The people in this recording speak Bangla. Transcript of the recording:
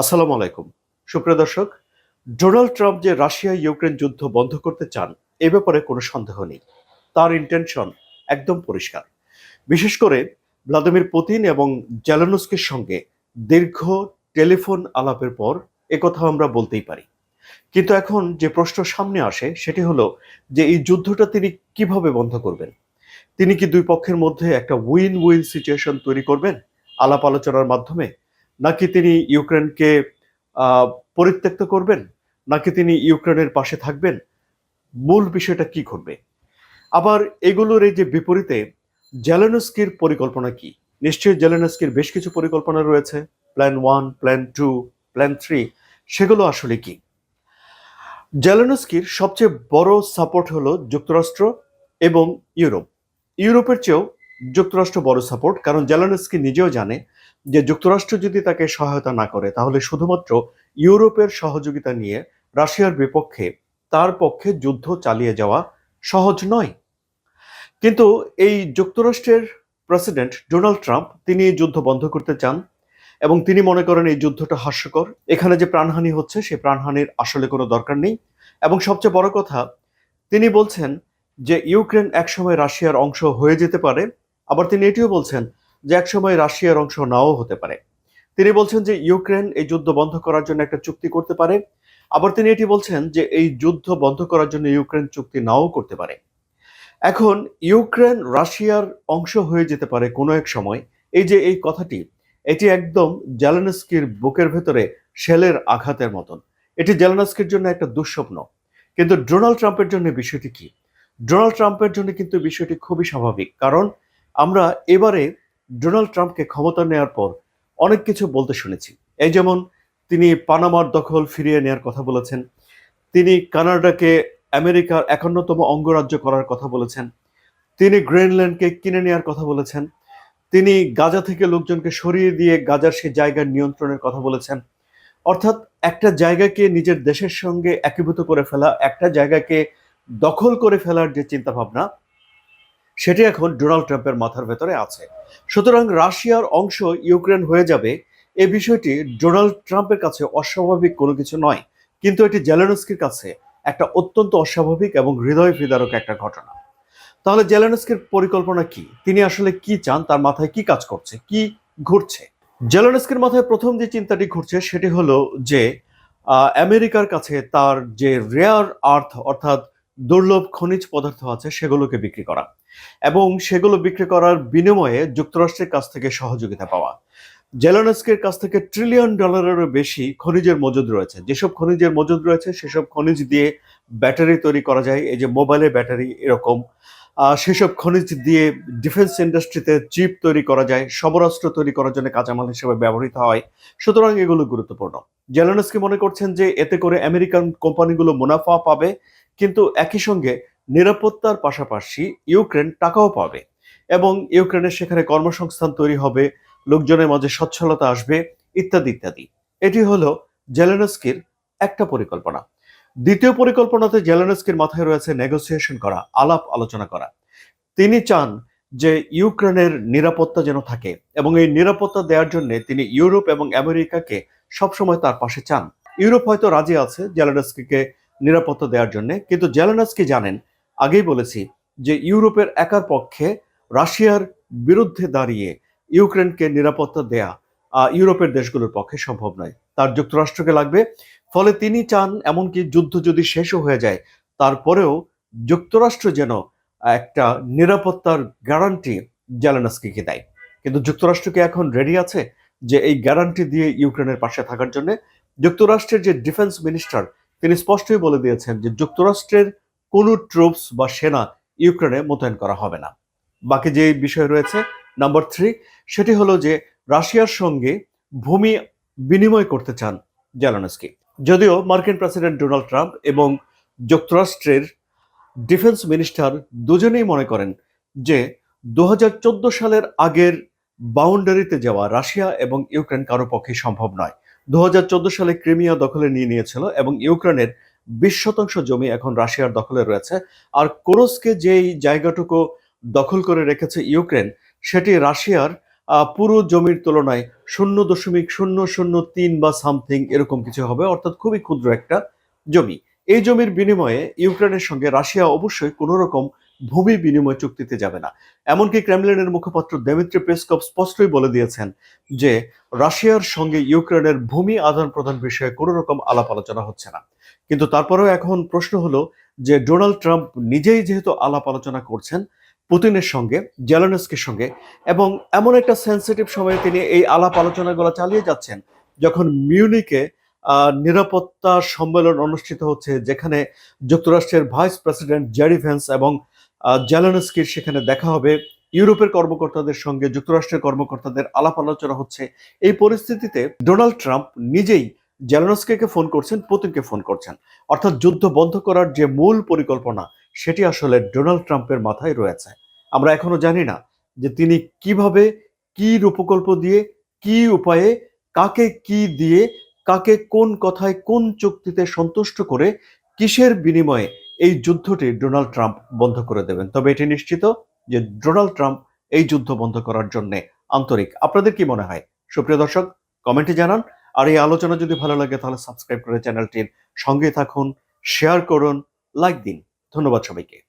আসসালামু আলাইকুম। সুপ্রিয় দর্শক, ডোনাল্ড ট্রাম্প যে রাশিয়া ইউক্রেন যুদ্ধ বন্ধ করতে চান, এ ব্যাপারে কোনো সন্দেহ নেই। তার ইন্টেনশন একদম পরিষ্কার। বিশেষ করে ভ্লাদিমির পুতিন এবং জ্যালানুস্কির সঙ্গে দীর্ঘ টেলিফোন আলাপের পর একথা আমরা বলতেই পারি। কিন্তু এখন যে প্রশ্ন সামনে আসে, সেটি হলো যে এই যুদ্ধটা তিনি কীভাবে বন্ধ করবেন? তিনি কি দুই পক্ষের মধ্যে একটা উইন উইন সিচুয়েশন তৈরি করবেন? আলাপ আলোচনার মাধ্যমে নাকি তিনি ইউক্রেনকে পরিত্যক্ত করবেন? নাকি তিনি ইউক্রেনের পাশে থাকবেন? মূল বিষয়টা কি ঘটবে? আবার এগুলোর এই যে বিপরীতে জেলেনস্কির পরিকল্পনা কি? নিশ্চয়ই জেলেনস্কির বেশ কিছু পরিকল্পনা রয়েছে। Plan one, plan two, plan three, সেগুলো আসলে কি? জেলেনস্কির সবচেয়ে বড় সাপোর্ট হলো যুক্তরাষ্ট্র এবং ইউরোপ। ইউরোপের চেয়েও যুক্তরাষ্ট্র বড় সাপোর্ট কারণ জেলানস্কি নিজেও জানে যে যুক্তরাষ্ট্র যদি তাকে সহায়তা না করে, তাহলে শুধুমাত্র ইউরোপের সহযোগিতা নিয়ে রাশিয়ার বিপক্ষে তার পক্ষে যুদ্ধ চালিয়ে যাওয়া সহজ নয়। কিন্তু এই যুক্তরাষ্ট্রের প্রেসিডেন্ট ডোনাল্ড ট্রাম্প তিনি যুদ্ধ বন্ধ করতে চান এবং তিনি মনে করেন এই যুদ্ধটা হাস্যকর। এখানে যে প্রাণহানি হচ্ছে সেই প্রাণহানির আসলে কোনো দরকার নেই। এবং সবচেয়ে বড় কথা, তিনি বলছেন যে ইউক্রেন একসময় রাশিয়ার অংশ হয়ে যেতে পারে আবার তিনি এটিও বলছেন যে একসময় রাশিয়ার অংশ নাও হতে পারে। তিনি বলছেন যে ইউক্রেন এই যুদ্ধ বন্ধ করার জন্য একটা চুক্তি করতে পারে। আবার তিনি এটি বলছেন যে এই যুদ্ধ বন্ধ করার জন্য ইউক্রেন চুক্তি নাও করতে পারে। এখন ইউক্রেন রাশিয়ার অংশ হয়ে যেতে পারে কোনো এক সময়। এই যে এই কথাটি, এটি একদম জেলেনস্কির বুকের ভেতরে শেলের আঘাতের মতন। এটি জেলেনস্কির জন্য একটা দুঃস্বপ্ন। কিন্তু ডোনাল্ড ট্রাম্পের জন্য বিষয়টি কি? ডোনাল্ড ট্রাম্পের জন্য কিন্তু বিষয়টি খুবই স্বাভাবিক। কারণ আমরা এবারে ডোনাল্ড ট্রাম্পকে ক্ষমতা নেওয়ার পর অনেক কিছু বলতে শুনেছি। এই যেমন তিনি পানামার দখল ফিরিয়ে নেওয়ার কথা বলেছেন, তিনি কানাডাকে আমেরিকার একান্নতম অঙ্গরাজ্য করার কথা বলেছেন, তিনি গ্রিনল্যান্ডকে কিনে নেওয়ার কথা বলেছেন, তিনি গাজা থেকে লোকজনকে সরিয়ে দিয়ে গাজার সে জায়গার নিয়ন্ত্রণের কথা বলেছেন। অর্থাৎ একটা জায়গাকে নিজের দেশের সঙ্গে একীভূত করে ফেলা, একটা জায়গাকে দখল করে ফেলার যে চিন্তাভাবনা সেটি এখন ডোনাল্ড ট্রাম্পের মাথার ভেতরে আছে। সুতরাং রাশিয়ার অংশ ইউক্রেন হয়ে যাবে, এ বিষয়টি ডোনাল্ড ট্রাম্পের কাছে অস্বাভাবিক কোনো কিছু নয়, কিন্তু এটি জেলেনস্কির কাছে একটা অত্যন্ত অস্বাভাবিক এবং হৃদয় বিদারক একটা ঘটনা। তাহলে জেলেনস্কির পরিকল্পনা কি? তিনি আসলে কি চান? তার মাথায় কি কাজ করছে? কি ঘুরছে? জেলেনস্কির মাথায় প্রথম যে চিন্তাটি ঘুরছে সেটি হলো যে আমেরিকার কাছে তার যে রেয়ার আর্থ অর্থাৎ দুর্লভ খনিজ পদার্থ আছে, সেগুলোকে বিক্রি করা। এবং সেগুলো বিক্রি করার বিনিময়ে যুক্তরাষ্ট্রের কাছ থেকে সহযোগিতা পাওয়া। জেলানস্কের কাছ থেকে ট্রিলিয়ন ডলারেরও বেশি খনিজের মজুদ রয়েছে। যেসব খনিজের মজুদ রয়েছে, সেসব খনিজ দিয়ে ব্যাটারি তৈরি করা যায়। এই যে মোবাইলের ব্যাটারি এরকম সেসব খনিজ দিয়ে ডিফেন্স ইন্ডাস্ট্রিতে চিপ তৈরি করা যায়, সমরাস্ত্র তৈরি করার জন্য কাঁচামাল হিসেবে ব্যবহৃত হয়। সুতরাং এগুলো গুরুত্বপূর্ণ। জেলানস্কি মনে করছেন যে এতে করে আমেরিকান কোম্পানিগুলো মুনাফা পাবে। কিন্তু একই সঙ্গে নিরাপত্তার পাশাপাশি ইউক্রেন টাকাও পাবে এবং ইউক্রেনের সেখানে কর্মসংস্থান তৈরি হবে, লোকজনের মাঝে সচ্ছলতা আসবে, ইত্যাদি ইত্যাদি। এটি হলো জেলেনস্কির একটা পরিকল্পনা। দ্বিতীয় পরিকল্পনাতে জেলেনস্কির মাথায় রয়েছে নেগোসিয়েশন করা, আলাপ আলোচনা করা। তিনি চান যে ইউক্রেনের নিরাপত্তা যেন থাকে এবং এই নিরাপত্তা দেওয়ার জন্য তিনি ইউরোপ এবং আমেরিকাকে সবসময় তার পাশে চান। ইউরোপ হয়তো রাজি আছে জেলেনস্কিকে নিরাপত্তা দেওয়ার জন্য। কিন্তু জেলেনস্কি জানেন, আগেই বলেছি যে ইউরোপের একার পক্ষে রাশিয়ার বিরুদ্ধে দাঁড়িয়ে ইউক্রেনকে নিরাপত্তা দেয়া ইউরোপের দেশগুলোর পক্ষে সম্ভব নয়। তার যুক্তরাষ্ট্রকে লাগবে। ফলে তিনি চান এমনকি যুদ্ধ যদি শেষও হয়ে যায়, তারপরেও যুক্তরাষ্ট্র যেন একটা নিরাপত্তার গ্যারান্টি জেলেনস্কিকে দেয়। কিন্তু যুক্তরাষ্ট্রকে এখন রেডি আছে যে এই গ্যারান্টি দিয়ে ইউক্রেনের পাশে থাকার জন্য? যুক্তরাষ্ট্রের যে ডিফেন্স মিনিস্টার তিনি স্পষ্টই বলে দিয়েছেন যে যুক্তরাষ্ট্রের কোনো ট্রুপস বা সেনা ইউক্রেনে মোতায়েন করা হবে না। বাকি যে বিষয় রয়েছে, নাম্বার থ্রি, সেটি হলো যে রাশিয়ার সঙ্গে ভূমি বিনিময় করতে চান জেলানস্কি। যদিও মার্কিন প্রেসিডেন্ট ডোনাল্ড ট্রাম্প এবং যুক্তরাষ্ট্রের ডিফেন্স মিনিস্টার দুজনেই মনে করেন যে দু হাজার চোদ্দ সালের আগের বাউন্ডারিতে যাওয়া রাশিয়া এবং ইউক্রেন কারও পক্ষে সম্ভব নয়। দুহাজার চোদ্দ সালে ক্রিমিয়া দখলে নিয়ে নিয়েছিল এবং ইউক্রেনের বিশ শতাংশ জমি এখন রাশিয়ার দখলে রয়েছে। আর কোরস্কে যেই জায়গাটুকু দখল করে রেখেছে ইউক্রেন, সেটি রাশিয়ার পুরো জমির তুলনায় শূন্য দশমিক শূন্য শূন্য তিন বা সামথিং এরকম কিছু হবে, অর্থাৎ খুবই ক্ষুদ্র একটা জমি। এই জমির বিনিময়ে ইউক্রেনের সঙ্গে রাশিয়া অবশ্যই কোনো রকম ভূমি বিনিময় চুক্তিতে যাবে না। এমনকি ক্রেমলিনের মুখপাত্র দেমিত্রি পেসকপ স্পষ্টই বলে দিয়েছেন যে, রাশিয়ার সঙ্গে ইউক্রেনের ভূমি আদান প্রদান বিষয়ে কোনো রকম আলাপ আলোচনা হচ্ছে না। কিন্তু তারপরেও এখন প্রশ্ন হলো যে, ডোনাল্ড ট্রাম্প নিজেই যেহেতু আলাপ আলোচনা করছেন, পুতিনের সঙ্গে, জেলানস্কির সঙ্গে এবং এমন একটা সেন্সিটিভ সময়ে তিনি এই আলাপ আলোচনাগুলো চালিয়ে যাচ্ছেন, যখন মিউনিকে নিরাপত্তা সম্মেলন অনুষ্ঠিত হচ্ছে, যেখানে যুক্তরাষ্ট্রের ভাইস প্রেসিডেন্ট জেরি ভেন্স এবং জেলানস্কির সেখানে দেখা হবে। ইউরোপের কর্মকর্তাদের সঙ্গে যুক্তরাষ্ট্রের কর্মকর্তাদের আলাপ আলোচনা হচ্ছে। এই পরিস্থিতিতে ডোনাল্ড ট্রাম্প নিজেই জেলানস্কিকে ফোন করছেন, পুতিনকে ফোন করছেন। অর্থাৎ যুদ্ধ বন্ধ করার যে মূল পরিকল্পনা, সেটি আসলে ডোনাল্ড ট্রাম্পের মাথায় রয়েছে। আমরা এখনও জানি না যে তিনি কীভাবে কি রূপকল্প দিয়ে, কি উপায়ে, কাকে কি দিয়ে, কাকে কোন কথায় কোন চুক্তিতে সন্তুষ্ট করে কিসের বিনিময়ে এই যুদ্ধটি ডোনাল্ড ট্রাম্প বন্ধ করে দেবেন। তবে এটি নিশ্চিত যে ডোনাল্ড ট্রাম্প এই যুদ্ধ বন্ধ করার জন্য আন্তরিক। আপনাদের কি মনে হয়? সুপ্রিয় দর্শক, কমেন্টে জানান। আর এই আলোচনা যদি ভালো লাগে, তাহলে সাবস্ক্রাইব করে চ্যানেলটির সঙ্গে থাকুন, শেয়ার করুন, লাইক দিন। ধন্যবাদ সবাইকে।